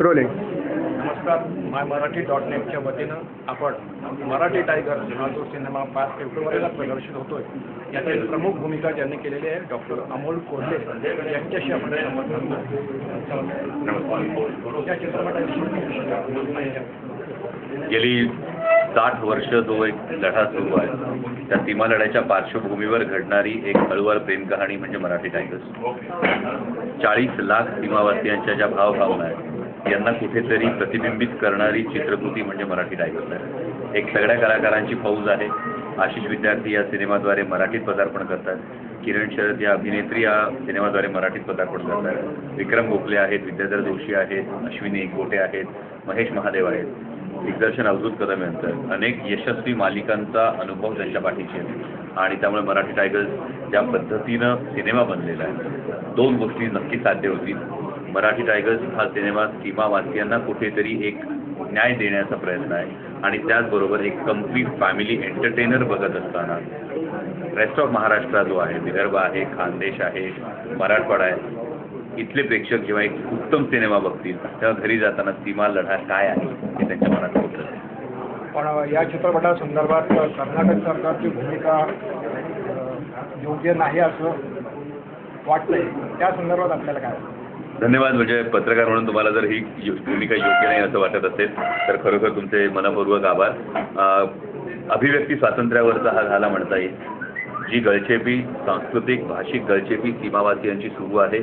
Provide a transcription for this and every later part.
Rolling नमस्कार माय Marathi dot नेटच्या वतीनं आपण मराठी टायगर हा जो सिनेमा पाच फेब्रुवारीला प्रदर्शित होतोय यातील प्रमुख भूमिका ज्यांनी केलेली आहे डॉक्टर अमोल कोल्हे यांच्याशी आपण संवाद साधतो या चित्रपटाची. गेली साठ वर्ष जो एक लढा सुरू आहे त्या सीमा लढ्याच्या पार्श्वभूमीवर घडणारी एक हळूवार प्रेम कहाणी म्हणजे मराठी टायगर्स. चाळीस लाख सीमावासियांच्या ज्या भावभावना आहेत यांना कुठेतरी प्रतिबिंबित करणारी चित्रकृती म्हणजे मराठी डायव्हर्स आहे एक सगळ्या कलाकारांची फौज आहे. आशिष विद्यार्थी या सिनेमाद्वारे मराठीत पदार्पण करतात. किरण शरद या अभिनेत्री या सिनेमाद्वारे मराठीत पदार्पण करतात. विक्रम गोखले आहेत विद्याधर जोशी आहेत अश्विनी एकबोटे आहेत महेश महादेव आहेत. दिग्दर्शन अवधूत कदम यांचं. अनेक यशस्वी मालिकांचा अनुभव त्यांच्या पाठीशी आहे. आणि त्यामुळे मराठी टायगर्स ज्या पद्धतीनं सिनेमा बनलेला आहे दोन गोष्टी नक्की साध्य होतील. मराठी टायगर्स हा सिनेमा सीमावासियांना कुठेतरी एक न्याय देण्याचा प्रयत्न आहे. आणि त्याचबरोबर एक कंप्लीट फॅमिली एंटरटेनर बघत असताना. रेस्ट ऑफ महाराष्ट्र जो आहे विदर्भ आहे खानदेश आहे मराठवाडा आहे इथले प्रेक्षक जेव्हा एक उत्तम सिनेमा बघतील तेव्हा घरी जाताना सीमा लढा काय आहे हे त्यांच्या मनात होतं. पण या चित्रपटासंदर्भात कर्नाटक सरकारची भूमिका योग्य नाही असं वाटतंय. त्या संदर्भात आपल्याला काय धन्यवाद. म्हणजे पत्रकार म्हणून तुम्हाला जर ही भूमिका योग्य नाही असं वाटत असेल तर खरोखर तुमचे मनपूर्वक आभार. अभिव्यक्ती स्वातंत्र्यावरचा हा झाला म्हणता येईल. जी गळचेपी सांस्कृतिक भाषिक गळचेपी सीमावासियांची सुरू आहे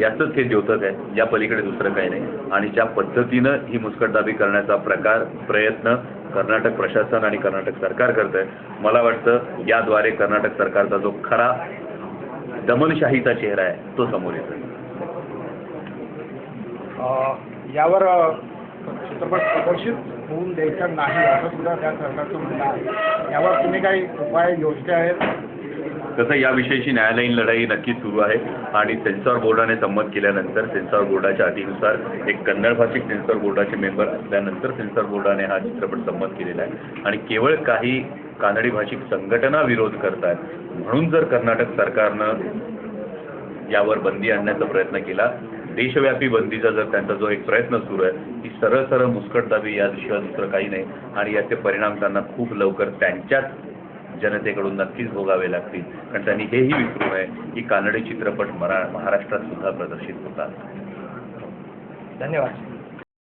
याचंच हे द्योतक आहे. या पलीकडे दुसरं काही नाही. आणि ज्या पद्धतीनं ही मुस्कटदाबी करण्याचा प्रकार प्रयत्न कर्नाटक प्रशासन आणि कर्नाटक सरकार करत आहे मला वाटतं याद्वारे कर्नाटक सरकारचा जो खरा दमनशाहीचा चेहरा आहे तो समोर येतो यावर चित्रपट प्रदर्शित होऊन द्यायचा नाही असं सुद्धा त्या सरकारचं म्हणणं आहे. यावर तुम्ही काही उपाय योजले आहेत? तसं याविषयीची न्यायालयीन लढाई नक्कीच सुरू आहे आणि सेन्सॉर बोर्डाने संमत केल्यानंतर सेन्सॉर बोर्डाच्या अटीनुसार एक कन्नड भाषिक सेन्सॉर बोर्डाचे मेंबर असल्यानंतर सेन्सॉर बोर्डाने हा चित्रपट संमत केलेला आहे. आणि केवळ काही कानडी भाषिक संघटना विरोध करतात म्हणून जर कर्नाटक सरकारनं यावर बंदी आणण्याचा प्रयत्न केला देशव्यापी बंदीचा जर त्यांचा जो एक प्रयत्न सुरू आहे ती सरळ सरळ मुस्कटदाबी याशिवाय दुसरं काही नाही. आणि याचे परिणाम त्यांना खूप लवकर त्यांच्याच जनतेकडून नक्कीच भोगावे लागतील. कारण त्यांनी हेही विसरू नये की कानडी चित्रपट मरा महाराष्ट्रात सुद्धा प्रदर्शित होतात. धन्यवाद.